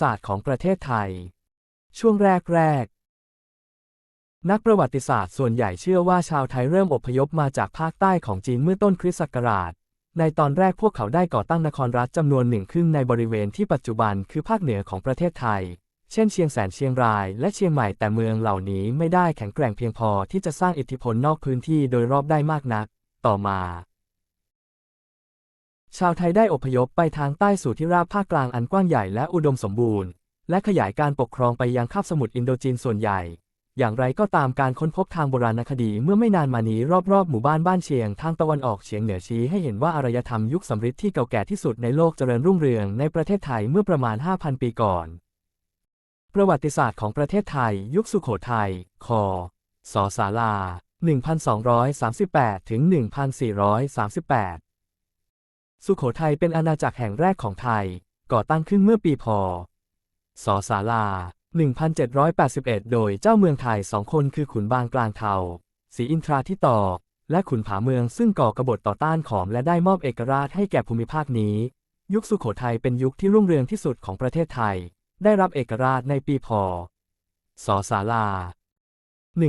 ศาสตร์ของประเทศไทย ช่วงแรกๆนักประวัติศาสตร์ส่วนใหญ่เชื่อว่าชาวไทยเริ่มอพยพมาจากภาคใต้ของจีนเมื่อต้นคริสต์ศักราช ในตอนแรกพวกเขาได้ก่อตั้งนครรัฐจำนวนหนึ่งขึ้นในบริเวณที่ปัจจุบันคือภาคเหนือของประเทศไทย เช่นเชียงแสนเชียงรายและเชียงใหม่แต่เมืองเหล่านี้ไม่ได้แข็งแกร่งเพียงพอที่จะสร้างอิทธิพลนอกพื้นที่โดยรอบได้มากนัก ต่อมา ชาวไทยได้อพยพไปทางใต้สู่ที่ราบภาคกลางอันกว้างใหญ่และอุดมสมบูรณ์ และขยายการปกครองไปยังคาบสมุทรอินโดจีนส่วนใหญ่ อย่างไรก็ตามการค้นพบทางโบราณคดีเมื่อไม่นานมานี้รอบๆหมู่บ้านบ้านเชียง ทางตะวันออกเฉียงเหนือชี้ให้เห็นว่าอารยธรรมยุคสำริดที่เก่าแก่ที่สุดในโลกเจริญรุ่งเรืองในประเทศไทยเมื่อประมาณ 5,000 ปีก่อน ประวัติศาสตร์ของประเทศไทย ยุคสุโขทัยคสศาลา 1238ถึง1438 สุโขทัยเป็นอาณาจักรแห่งแรกของไทย ก่อตั้งขึ้นเมื่อปีพ.ศศาลา 1781 โดยเจ้าเมืองไทยสองคนคือขุนบางกลางเทาศรีอินทราทิตอและขุนผาเมืองซึ่งก่อกบฏต่อต้านขอมและได้มอบเอกราชให้แก่ภูมิภาคนี้ ยุคสุโขทัยเป็นยุคที่รุ่งเรืองที่สุดของประเทศไทย ได้รับเอกราชในปีพ.ศศาลา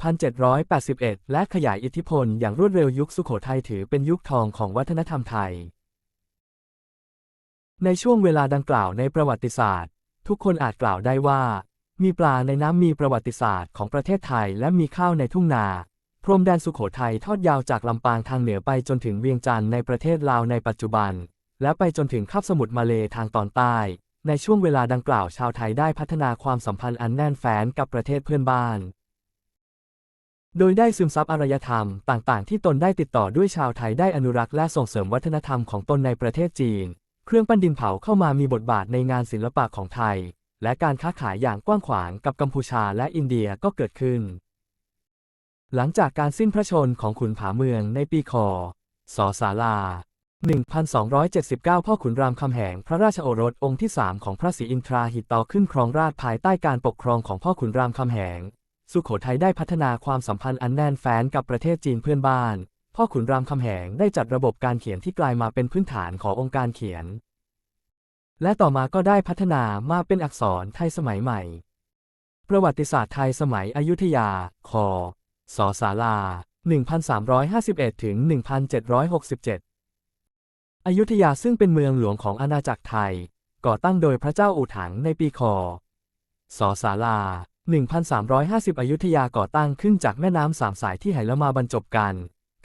1781 และขยายอิทธิพลอย่างรวดเร็วยุคสุโขทัยถือเป็นยุคทองของวัฒนธรรมไทย ในช่วงเวลาดังกล่าวในประวัติศาสตร์ ทุกคนอาจกล่าวได้ว่า มีปลาในน้ำมีประวัติศาสตร์ของประเทศไทยและมีข้าวในทุ่งนา พรมแดนสุขโขทัยทอดยาวจากลำปางทางเหนือไปจนถึงเวียงจันทร์ในประเทศลาวในปัจจุบัน และไปจนถึงคาบสมุทรมาเลทางตอนใต้ ในช่วงเวลาดังกล่าวชาวไทยได้พัฒนาความสัมพันธ์อันแน่นแฟ้นกับประเทศเพื่อนบ้าน โดยได้ซึมซับอารยธรรมต่างๆ ที่ตนได้ติดต่อด้วยชาวไทยได้อนุรักษ์และส่งเสริมวัฒนธรรมของตนในประเทศจีน เครื่องปั้นดินเผาเข้ามามีบทบาทในงานศิลปะของไทย และการค้าขายอย่างกว้างขวางกับกัมพูชาและอินเดียก็เกิดขึ้น หลังจากการสิ้นพระชนของขุนผาเมืองในปีคศศาลา 1279 พ่อขุนรามคำแหงพระราชโอรสองค์ที่สามของพระศรีอินทราหิตต่อขึ้นครองราชภายใต้การปกครองของพ่อขุนรามคำแหง สุขโขทัยได้พัฒนาความสัมพันธ์อันแน่นแฟ้นกับประเทศจีนเพื่อนบ้าน พ่อขุนรามคำแหงได้จัดระบบการเขียนที่กลายมาเป็นพื้นฐานขององค์การเขียน และต่อมาก็ได้พัฒนามาเป็นอักษรไทยสมัยใหม่ ประวัติศาสตร์ไทยสมัยอยุธยา คศศาลา 1351 ถึง 1767 อยุธยาซึ่งเป็นเมืองหลวงของอาณาจักรไทย ก่อตั้งโดยพระเจ้าอู่ถังในปีคศศาลา 1350 อยุธยาก่อตั้งขึ้นจากแม่น้ำสามสายที่ไหลมาบรรจบกัน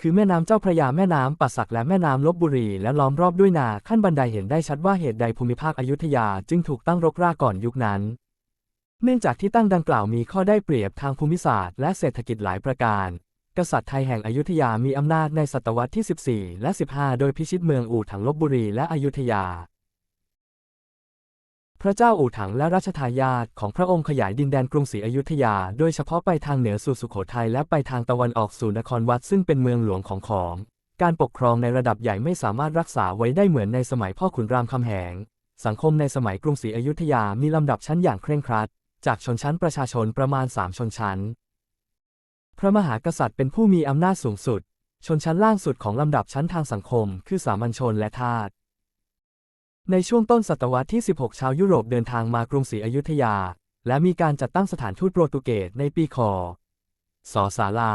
คือแม่น้ำเจ้าพระยาแม่น้ำป่าสักและแม่น้ำลบบุรี และล้อมรอบด้วยนาขั้นบันไดเห็นได้ชัดว่าเหตุใดภูมิภาคอยุธยาจึงถูกตั้งรกรากก่อนยุคนั้น เนื่องจากที่ตั้งดังกล่าวมีข้อได้เปรียบทางภูมิศาสตร์และเศรษฐกิจหลายประการ กษัตริย์ไทยแห่งอยุธยามีอำนาจในศตวรรษที่ 14 และ 15 โดยพิชิตเมืองอู่ถังลบบุรีและอยุธยา พระเจ้าอู่ถังและรัชทายาทของพระองค์ขยายดินแดนกรุงศรีอยุธยา โดยเฉพาะไปทางเหนือสู่สุโขทัยและไปทางตะวันออกสู่นครวัดซึ่งเป็นเมืองหลวงของขอมการปกครองในระดับใหญ่ไม่สามารถรักษาไว้ได้เหมือนในสมัยพ่อขุนรามคำแหง สังคมในสมัยกรุงศรีอยุธยามีลำดับชั้นอย่างเคร่งครัด จากชนชั้นประชาชนประมาณ 3 ชนชั้น พระมหากษัตริย์เป็นผู้มีอำนาจสูงสุด ชนชั้นล่างสุดของลำดับชั้นทางสังคม คือสามัญชนและทาส ในช่วงต้นศตวรรษที่ 16 ชาวยุโรปเดินทางมากรุงศรีอยุธยา และมีการจัดตั้งสถานทูตโปรตุเกสในปีคศศาลา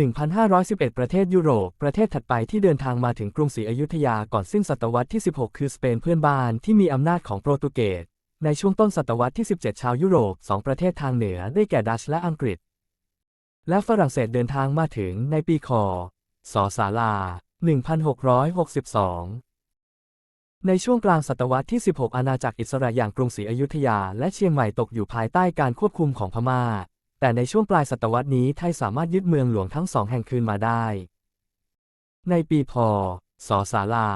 1511 ประเทศยุโรป ประเทศถัดไปที่เดินทางมาถึงกรุงศรีอยุธยาก่อนสิ้นศตวรรษที่ 16 คือสเปนเพื่อนบ้านที่มีอำนาจของโปรตุเกส ในช่วงต้นศตวรรษที่ 17 ชาวยุโรปสองประเทศทางเหนือได้แก่ดัชและอังกฤษ และฝรั่งเศสเดินทางมาถึงในปีคศศาลา 1662 ในช่วงกลางศตวรรษที่ 16 อาณาจักรอิสระอย่างกรุงศรีอยุธยาและเชียงใหม่ตกอยู่ภายใต้การควบคุมของพม่า แต่ในช่วงปลายศตวรรษนี้ไทยสามารถยึดเมืองหลวงทั้งสองแห่งคืนมาได้ ในปีพศศาลา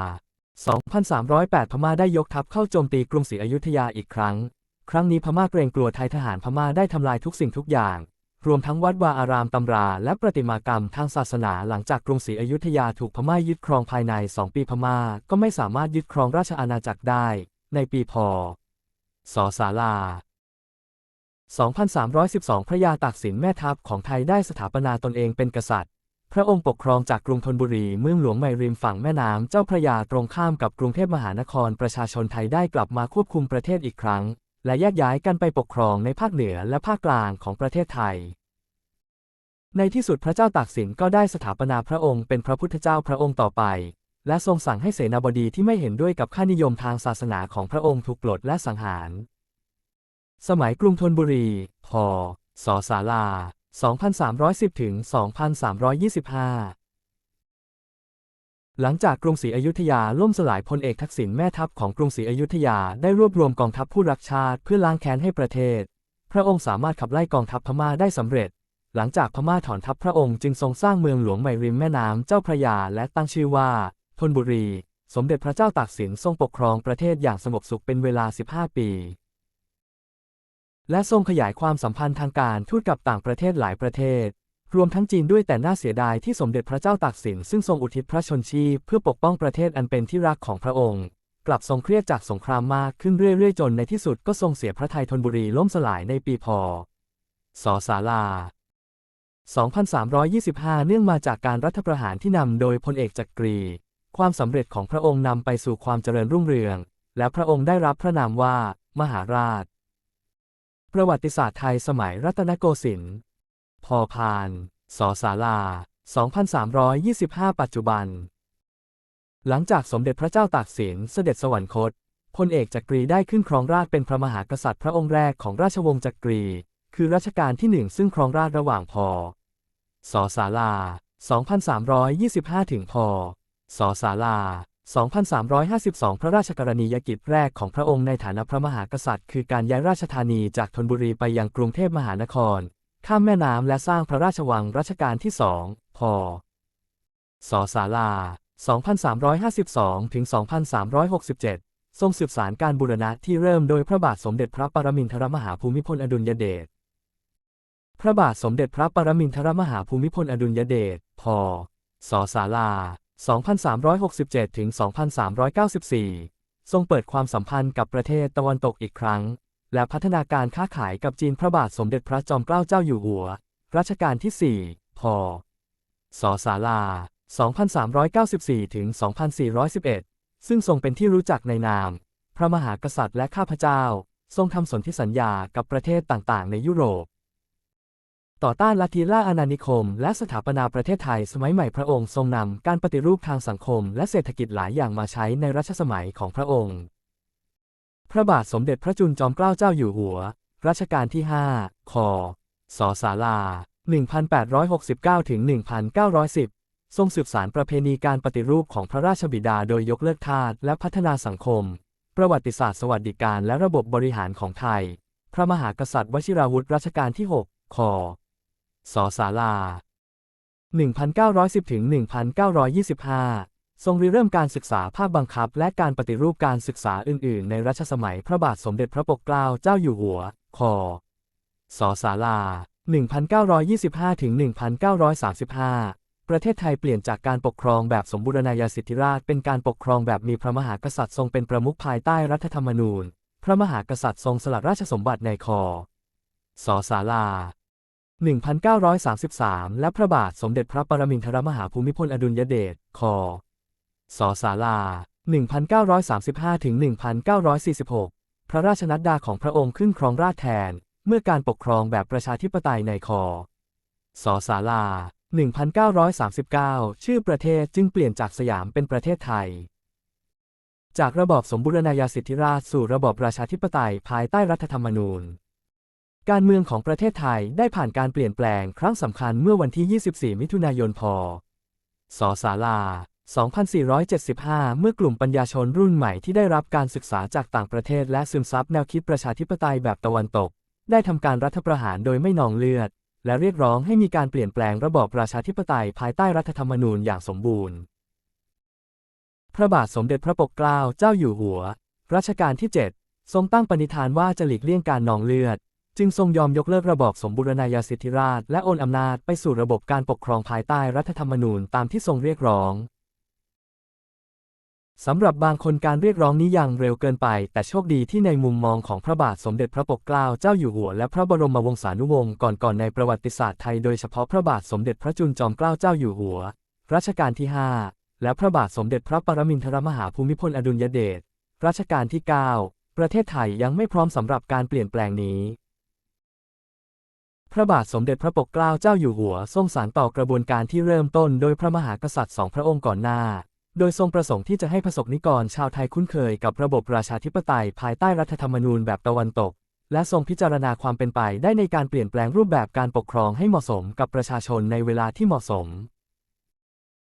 2308 พม่าได้ยกทัพเข้าโจมตีกรุงศรีอยุธยาอีกครั้ง ครั้งนี้พม่าเกรงกลัวไทยทหารพม่าได้ทำลายทุกสิ่งทุกอย่าง รวมทั้งวัดวาอารามตำราและประติมากรรมทางศาสนาหลังจากกรุงศรีอยุธยาถูกพม่ายึดครองภายใน 2 ปีพม่าก็ไม่สามารถยึดครองราชอาณาจักรได้ ในปีพศศาลา 2312 พระยาตากสินแม่ทัพของไทยได้สถาปนาตนเองเป็นกษัตริย์ พระองค์ปกครองจากกรุงธนบุรีเมืองหลวงใหม่ริมฝั่งแม่น้ำเจ้าพระยาตรงข้ามกับกรุงเทพมหานครประชาชนไทยได้กลับมาควบคุมประเทศอีกครั้ง และแยกย้ายกันไปปกครองในภาคเหนือและภาคกลางของประเทศไทย ในที่สุดพระเจ้าตากสินก็ได้สถาปนาพระองค์เป็นพระพุทธเจ้าพระองค์ต่อไป และทรงสั่งให้เสนาบดีที่ไม่เห็นด้วยกับค่านิยมทางศาสนาของพระองค์ถูกปลดและสังหาร สมัยกรุงธนบุรีพสศาลา 2310 ถึง 2325 หลังจากกรุงศรีอยุธยาล่มสลายพลเอกทักษิณแม่ทัพของกรุงศรีอยุธยาได้รวบรวมกองทัพผู้รักชาติเพื่อล้างแค้นให้ประเทศ พระองค์สามารถขับไล่กองทัพพม่าได้สำเร็จ หลังจากพม่าถอนทัพพระองค์จึงทรงสร้างเมืองหลวงใหม่ริมแม่น้ำเจ้าพระยาและตั้งชื่อว่าธนบุรี สมเด็จพระเจ้าตากสินทรงปกครองประเทศอย่างสงบสุขเป็นเวลา 15 ปี และทรงขยายความสัมพันธ์ทางการทูตกับต่างประเทศหลายประเทศ รวมทั้งจีนด้วยแต่น่าเสียดายที่สมเด็จพระเจ้าตากสินซึ่งทรงอุทิศพระชนชีพเพื่อปกป้องประเทศอันเป็นที่รักของพระองค์ กลับทรงเครียดจากสงครามมากขึ้นเรื่อยๆ จนในที่สุดก็ทรงเสียพระทัยธนบุรีล่มสลายในปีพศศาลา 2325 เนื่องมาจากการรัฐประหารที่นำโดยพลเอกจักรี ความสำเร็จของพระองค์นำไปสู่ความเจริญรุ่งเรือง และพระองค์ได้รับพระนามว่า มหาราช ประวัติศาสตร์ไทยสมัยรัตนโกสินทร์ พอพาน สอศาลา 2325 ปัจจุบัน หลังจากสมเด็จพระเจ้าตากสินเสด็จสวรรคต พลเอกจักรีได้ขึ้นครองราชเป็นพระมหากษัตริย์พระองค์แรกของราชวงศ์จักรี คือรัชกาลที่หนึ่งซึ่งครองราชระหว่างพศศาลา 2325 ถึงพศศาลา 2352 พระราชกรณียกิจแรกของพระองค์ในฐานะพระมหากษัตริย์ คือการย้ายราชธานีจากธนบุรีไปยังกรุงเทพมหานคร ข้ามแม่น้ำและสร้างพระราชวังรัชกาลที่สองพศศาลา 2352 ถึง 2367 ทรงสืบสารการบูรณะที่เริ่มโดยพระบาทสมเด็จพระปรมินทรมหาภูมิพลอดุลยเดช พระบาทสมเด็จพระปรมินทรมหาภูมิพลอดุลยเดช พศศาลา 2367 ถึง 2394 ทรงเปิดความสัมพันธ์กับประเทศตะวันตกอีกครั้ง และพัฒนาการค้าขายกับจีนพระบาทสมเด็จพระจอมเกล้าเจ้าอยู่หัว รัชกาลที่ 4 พศศาลา 2394 ถึง 2411 ซึ่งทรงเป็นที่รู้จักในนาม พระมหากษัตริย์และข้าพเจ้า ทรงทำสนธิสัญญากับประเทศต่างๆ ในยุโรป ต่อต้านลัทธิล่าอาณานิคม และสถาปนาประเทศไทยสมัยใหม่พระองค์ทรงนำการปฏิรูปทางสังคมและเศรษฐกิจหลายอย่างมาใช้ในรัชสมัยของพระองค์ พระบาทสมเด็จพระจุลจอมเกล้าเจ้าอยู่หัว รัชกาลที่ 5 คศศาลา 1869 ถึง 1910 ทรงสืบสารประเพณีการปฏิรูปของพระราชบิดาโดยยกเลิกทาสและพัฒนาสังคม ประวัติศาสตร์สวัสดิการและระบบบริหารของไทย พระมหากษัตริย์วชิราวุธรัชกาลที่ 6 คศศาลา 1910 ถึง 1925 ทรงริเริ่มการศึกษาภาคบังคับ และการปฏิรูปการศึกษาอื่น ๆ ในรัชสมัยพระบาทสมเด็จพระปกเกล้าเจ้าอยู่หัว คศศาลา 1925-1935 ประเทศไทยเปลี่ยนจากการปกครองแบบสมบูรณาญาสิทธิราชเป็นการปกครองแบบมีพระมหากษัตริย์ทรงเป็นประมุขภายใต้รัฐธรรมนูญ พระมหากษัตริย์ทรงสละราชสมบัติในคศศาลา 1933 และพระบาทสมเด็จพระปรมินทรมหาภูมิพลอดุลยเดช ค ศศาลา 1935ถึง1946 พระราชนัดดาของพระองค์ขึ้นครองราชแทน เมื่อการปกครองแบบประชาธิปไตยในคศศาลา 1939 ชื่อประเทศจึงเปลี่ยนจากสยามเป็นประเทศไทย จากระบอบสมบูรณาญาสิทธิราชสู่ระบอบประชาธิปไตยภายใต้รัฐธรรมนูญ การเมืองของประเทศไทยได้ผ่านการเปลี่ยนแปลงครั้งสำคัญเมื่อวันที่ 24 มิถุนายน พศศาลา 2475 เมื่อกลุ่มปัญญาชนรุ่นใหม่ที่ได้รับการศึกษาจากต่างประเทศและซึมซับแนวคิดประชาธิปไตยแบบตะวันตก ได้ทำการรัฐประหารโดยไม่นองเลือด และเรียกร้องให้มีการเปลี่ยนแปลงระบอบประชาธิปไตยภายใต้รัฐธรรมนูญอย่างสมบูรณ์ พระบาทสมเด็จพระปกเกล้าเจ้าอยู่หัว รัชกาลที่ 7 ทรงตั้งปณิธานว่าจะหลีกเลี่ยงการนองเลือด จึงทรงยอมยกเลิกระบอบสมบูรณาญาสิทธิราช และโอนอำนาจไปสู่ระบบการปกครองภายใต้รัฐธรรมนูญตามที่ทรงเรียกร้อง สำหรับบางคนการเรียกร้องนี้ยังเร็วเกินไป แต่โชคดีที่ในมุมมองของพระบาทสมเด็จพระปกเกล้าเจ้าอยู่หัว และพระบรมวงศานุวงศ์ก่อนๆในประวัติศาสตร์ไทยโดยเฉพาะพระบาทสมเด็จพระจุลจอมเกล้าเจ้าอยู่หัว รัชกาลที่ 5 และพระบาทสมเด็จพระปรมินทรมหาภูมิพลอดุลยเดชรัชกาลที่ 9 ประเทศไทยยังไม่พร้อมสำหรับการเปลี่ยนแปลงนี้ พระบาทสมเด็จพระปกเกล้าเจ้าอยู่หัวทรงสานต่อกระบวนการที่เริ่มต้นโดยพระมหากษัตริย์สองพระองค์ก่อนหน้า โดยทรงประสงค์ที่จะให้ประสบนิกรชาวไทยคุ้นเคยกับระบบประชาธิปไตยภายใต้รัฐธรรมนูญแบบตะวันตก และทรงพิจารณาความเป็นไปได้ในการเปลี่ยนแปลงรูปแบบการปกครองให้เหมาะสมกับประชาชนในเวลาที่เหมาะสม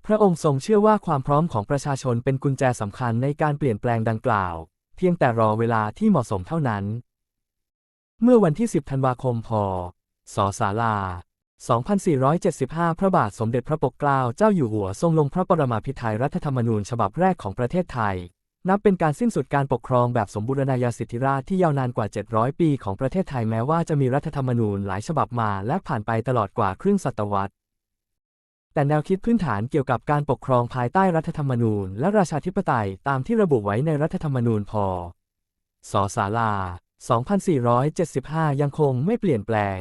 พระองค์ทรงเชื่อว่าความพร้อมของประชาชนเป็นกุญแจสำคัญในการเปลี่ยนแปลงดังกล่าว เพียงแต่รอเวลาที่เหมาะสมเท่านั้น เมื่อวันที่ 10 ธันวาคม พศ ศาลา 2475 พระบาทสมเด็จพระปกเกล้าเจ้าอยู่หัวทรงลงพระปรมาภิไธยรัฐธรรมนูญฉบับแรกของประเทศไทย นับเป็นการสิ้นสุดการปกครองแบบสมบูรณาญาสิทธิราชย์ที่ยาวนานกว่า 700 ปีของประเทศไทยแม้ว่าจะมีรัฐธรรมนูญหลายฉบับมาและผ่านไปตลอดกว่าครึ่งศตวรรษ แต่แนวคิดพื้นฐานเกี่ยวกับการปกครองภายใต้รัฐธรรมนูญ และราชาธิปไตยตามที่ระบุไว้ในรัฐธรรมนูญพศศาลา 2475 ยังคงไม่เปลี่ยนแปลง